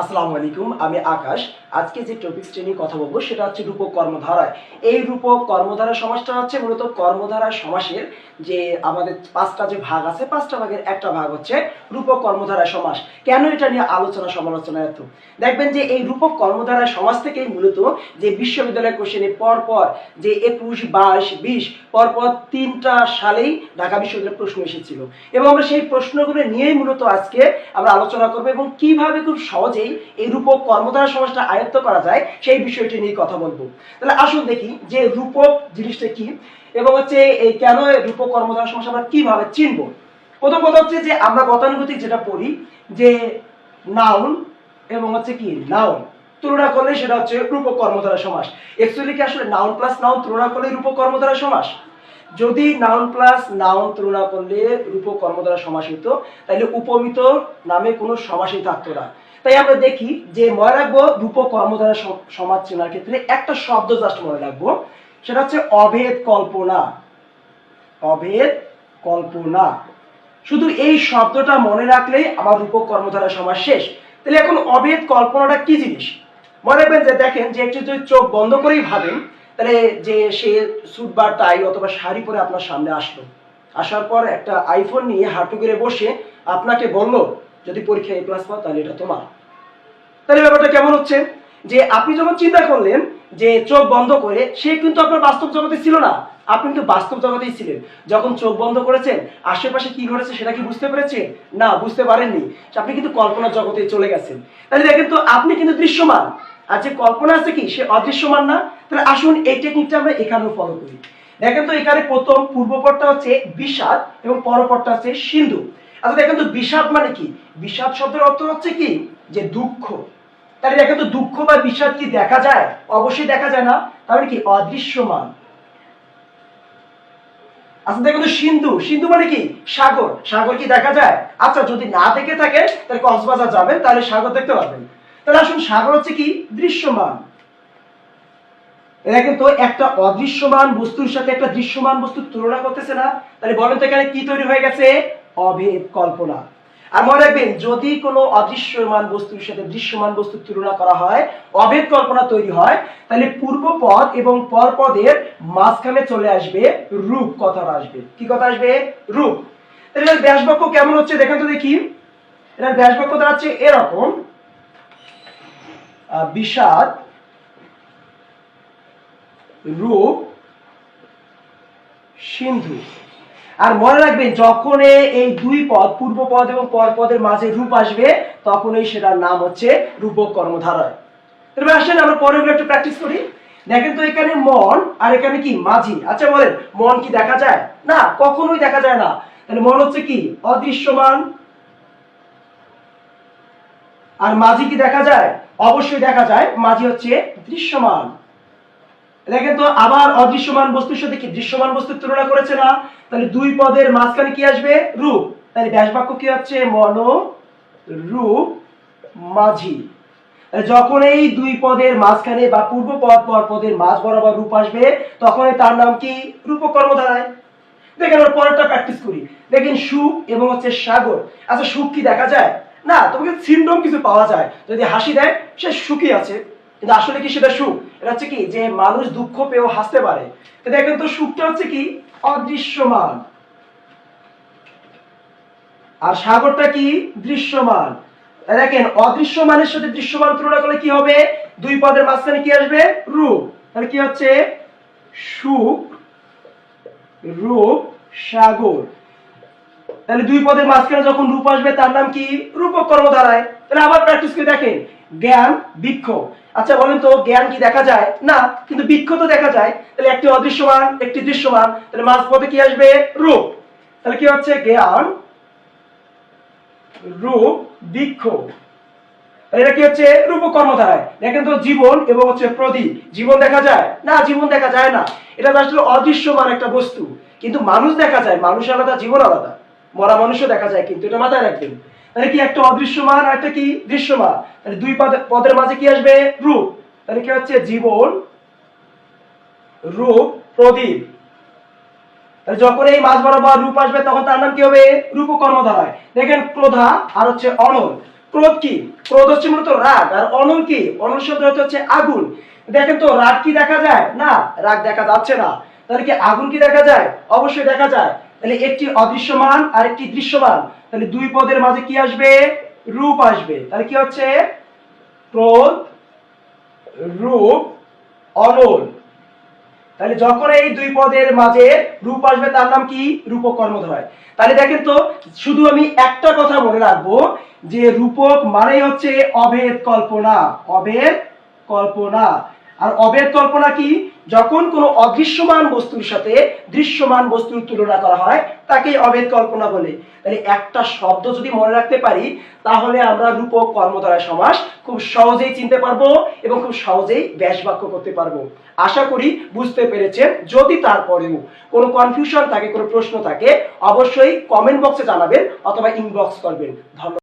আসসালামু আলাইকুম, আমি আকাশ। আজকে যে টপিকসটি নিয়ে কথা বলব সেটা হচ্ছে রূপক কর্মধারায়। এই রূপক কর্মধারা সমাসটা হচ্ছে মূলত কর্মধারা সমাসের যে আমাদের পাঁচটা যে ভাগ আছে, পাঁচটা ভাগের একটা ভাগ হচ্ছে রূপক কর্মধারা সমাস। কেন এটা নিয়ে আলোচনা সমালোচনা এত? দেখবেন যে এই রূপক কর্মধারা সমাজ থেকেই মূলত যে বিশ্ববিদ্যালয় কোশ্চেনে পর পর যে একুশ, বাইশ, বিশ পর পর তিনটা সালেই ঢাকা বিশ্ববিদ্যালয় প্রশ্ন এসেছিল। এবং আমরা সেই প্রশ্নগুলো নিয়েই মূলত আজকে আমরা আলোচনা করব এবং কীভাবে খুব সহজেই এই রূপক কর্মধারা সমাজটা আয়ত্ত করা যায় সেই বিষয়টি নিয়ে কথা বলব। তাহলে আসুন দেখি যে রূপক জিনিসটা কি এবং হচ্ছে এই কেন রূপক কর্মধারা সমাজ আমরা কীভাবে চিনবো? প্রথম কথা হচ্ছে যে আমরা গতানুগতিক যেটা পড়ি যে নাউন এবং হচ্ছে কি? নাউন। তুলনা করলে সেটা হচ্ছে রূপক কর্মধারা সমাস। অ্যাকচুয়ালি কি আসলে নাউন প্লাস নাউন তুলনা করলে রূপক কর্মধারা সমাস? যদি নাউন প্লাস নাউন তুলনা করলে রূপক কর্মধারা সমাস হতো তাহলে উপমিত নামে কোনো সমাসই থাকতো না। তাই আমরা দেখি যে মনে রাখব রূপক কর্মধারা সমাজ চেনার ক্ষেত্রে একটা শব্দ জাস্ট মনে রাখব, সেটা হচ্ছে অভেদ কল্পনা। অভেদ কল্পনা। শুধু এই শব্দটা মনে রাখলেই আমার রূপক কর্মধারা সমাজ শেষ। তাহলে এখন অভেদ কল্পনাটা কি জিনিস? মনে রাখবেন যে দেখেন যে একটু যদি চোখ বন্ধ করেই ভাবেন, তাহলে যে সে স্যুট বা টাই অথবা শাড়ি পরে আপনার সামনে আসলো। আসার পর একটা আইফোন নিয়ে হাঁটু করে বসে আপনাকে বলল, যদি পরীক্ষা এ প্লাস পাও, তাহলে এটা তোমার। তাহলে ব্যাপারটা কেমন হচ্ছে? যে আপনি যখন চিন্তা করলেন যে চোখ বন্ধ করে, সে কিন্তু আপনার বাস্তব জগতে ছিল না। আপনি কিন্তু বাস্তব জগতেই ছিলেন। যখন চোখ বন্ধ করেছেন, আশেপাশে কি ঘটেছে সেটা কি বুঝতে পেরেছেন? না, বুঝতে পারেননি। আপনি কিন্তু কল্পনার জগতে চলে গেছেন। তাহলে দেখেন তো, আপনি কিন্তু দৃশ্যমান। আর যে কল্পনা আছে কি, সে অদৃশ্যমান না? তাহলে আসুন এই টেকনিকটা আমরা এখানেও ফলো করি। দেখেন তো, এখানে প্রথম পূর্বপরটা হচ্ছে বিষাদ এবং পরপরটা হচ্ছে সিন্ধু। আচ্ছা দেখেন তো, বিষাদ মানে কি? বিষাদ শব্দের অর্থ হচ্ছে কি? যে দুঃখ। তাহলে দেখেন তো, দুঃখ বা বিষাদ কি দেখা যায়? অবশ্যই দেখা যায় না। তাহলে কি? অদৃশ্যমান। আচ্ছা দেখুন, সিন্ধু। সিন্ধু মানে কি? সাগর। সাগর কি দেখা যায়? আচ্ছা যদি না দেখে থাকে, তাহলে কক্সবাজার যাবেন, তাহলে সাগর দেখতে পাবেন তাহলে আসুন, সাগর হচ্ছে কি? দৃশ্যমান। এরা কিন্তু একটা অদৃশ্যমান বস্তুর সাথে একটা দৃশ্যমান বস্তুর তুলনা করতেছে না। তাহলে বলেন তো এখানে কি তৈরি হয়ে গেছে? অভেদ কল্পনা। আর মনে রাখবেন, যদি কোনো অদৃশ্যমান বস্তুর সাথে দৃশ্যমান বস্তুর তুলনা করা হয়, অভেদ কল্পনা তৈরি হয়, তাহলে পূর্ব পদ এবং পর পদের মাঝখানে চলে আসবে রূপ কথাটা আসবে। কি কথা আসবে? রূপ। ব্যাসবাক্য কেমন হচ্ছে দেখেন তো দেখি। এটার ব্যাসবাক্য দাঁড়াচ্ছে এরকম। বিষাদ, রূপ, সিন্ধু। আর মনে রাখবেন, যখন এই দুই পদ, পূর্ব পদ এবং পর পদের মাঝে রূপ আসবে, তখনই সেটার নাম হচ্ছে রূপক কর্মধারয়। এবার আসেন আমরা পরের একটু প্র্যাকটিস করি। দেখেন তো এখানে মন, আর এখানে কি? মাঝি। আচ্ছা বলেন, মন কি দেখা যায়? না, কখনোই দেখা যায় না। তাহলে মন হচ্ছে কি? অদৃশ্যমান। আর মাঝি কি দেখা যায়? অবশ্যই দেখা যায়। মাঝি হচ্ছে দৃশ্যমান। দেখেন তো, আবার অদৃশ্যমান বস্তুর সাথে কি দৃশ্যমান বস্তুর তুলনা করেছে না? তাহলে দুই পদের মাঝখানে কি আসবে? রূপ। তাহলে ব্যাস বাক্য কি হচ্ছে? মন রূপ মাঝি যখন এই দুই পদের মাঝখানে বা পূর্ব পদ পর পদের মাঝ বরাবর রূপ আসবে, তখন তার নাম কি? রূপকর্ম দাঁড়ায় দেখেন, আমরা পরেরটা প্র্যাকটিস করি। দেখেন, সুখ এবং হচ্ছে সাগর। আচ্ছা সুখ কি দেখা যায়? না, তোমাকে সিন্ড্রোম কিছু পাওয়া যায়। যদি হাসি দেয়, সে সুখী আছে। কিন্তু আসলে কি সেটা সুখ? এটা হচ্ছে কি? যে মানুষ দুঃখ পেয়েও হাসতে পারে। তো দেখেন তো সুখটা হচ্ছে কি? অদৃশ্যমান। আর সাগরটা কি? দৃশ্যমান। দেখেন, অদৃশ্যমানের সাথে দৃশ্যমান তুলনা করলে কি হবে? দুই পদের মাঝখানে কি আসবে? রূপ। তাহলে কি হচ্ছে? সুখ, রূপ, সাগর। তাহলে দুই পদের মাঝখানে যখন রূপ আসবে, তার নাম কি? রূপক কর্ম দাঁড়ায় তাহলে আবার প্র্যাকটিস করে দেখেন। জ্ঞান, বৃক্ষ। আচ্ছা বলেন তো, জ্ঞান কি দেখা যায়? না, কিন্তু বৃক্ষ তো দেখা যায়। তাহলে একটি অদৃশ্যমান, একটি দৃশ্যমান, তাহলে মাঝ পদে কি আসবে? রূপ। তাহলে কি হচ্ছে? জ্ঞান, রূপ, বৃক্ষ। এটা কি হচ্ছে? রূপ কর্মধারায়। দেখেন তো, জীবন এবং হচ্ছে প্রদীপ। জীবন দেখা যায়? না, জীবন দেখা যায় না। এটা আসলে অদৃশ্যমান একটা বস্তু। কিন্তু মানুষ দেখা যায়। মানুষ আলাদা, জীবন আলাদা। মরা মানুষও দেখা যায়, কিন্তু এটা মাথায় রাখবেন। তাহলে কি একটা অদৃশ্যমান আর একটা কি দৃশ্যমান? তাহলে দুই পদের মাঝে কি আসবে? রূপ। তাহলে কি হচ্ছে? জীবন, রূপ, প্রদীপ। তাহলে যখন এই মাছ বরাবর রূপ আসবে, তখন তার নাম কি হবে? রূপ কর্মধারায়। দেখেন, ক্রোধা আর হচ্ছে অনল। ক্রোধ কি? ক্রোধ হচ্ছে মূলত রাগ, আর অনল কি? অনল শব্দ হচ্ছে আগুন। দেখেন তো, রাগ কি দেখা যায়? না, রাগ দেখা যাচ্ছে না। তাহলে কি আগুন কি দেখা যায়? অবশ্যই দেখা যায়। তাহলে একটি অদৃশ্যমান আর একটি দৃশ্যমান। তাহলে দুই পদের মাঝে কি আসবে? রূপ আসবে। তাহলে কি হচ্ছে? ক্রোধ, রূপ, অনল। তাহলে যখন এই দুই পদের মাঝে রূপ আসবে, তার নাম কি? রূপক কর্মধারয়। তাহলে দেখেন তো, শুধু আমি একটা কথা মনে রাখব, যে রূপক মানে হচ্ছে অভেদ কল্পনা। অভেদ কল্পনা। আর অভেদ কল্পনা কি? যখন কোনো অদৃশ্যমান বস্তুর সাথে দৃশ্যমান বস্তুর তুলনা করা হয়, তাকেই অভেদ কল্পনা বলে। তাহলে একটা শব্দ যদি মনে রাখতে পারি, তাহলে আমরা রূপক কর্মধারয় সমাস খুব সহজেই চিনতে পারব এবং খুব সহজেই ব্যাস বাক্য করতে পারব। আশা করি বুঝতে পেরেছেন। যদি তারপরেও কোনো কনফিউশন থাকে, কোনো প্রশ্ন থাকে, অবশ্যই কমেন্ট বক্সে জানাবেন অথবা ইনবক্স করবেন। ধন্যবাদ।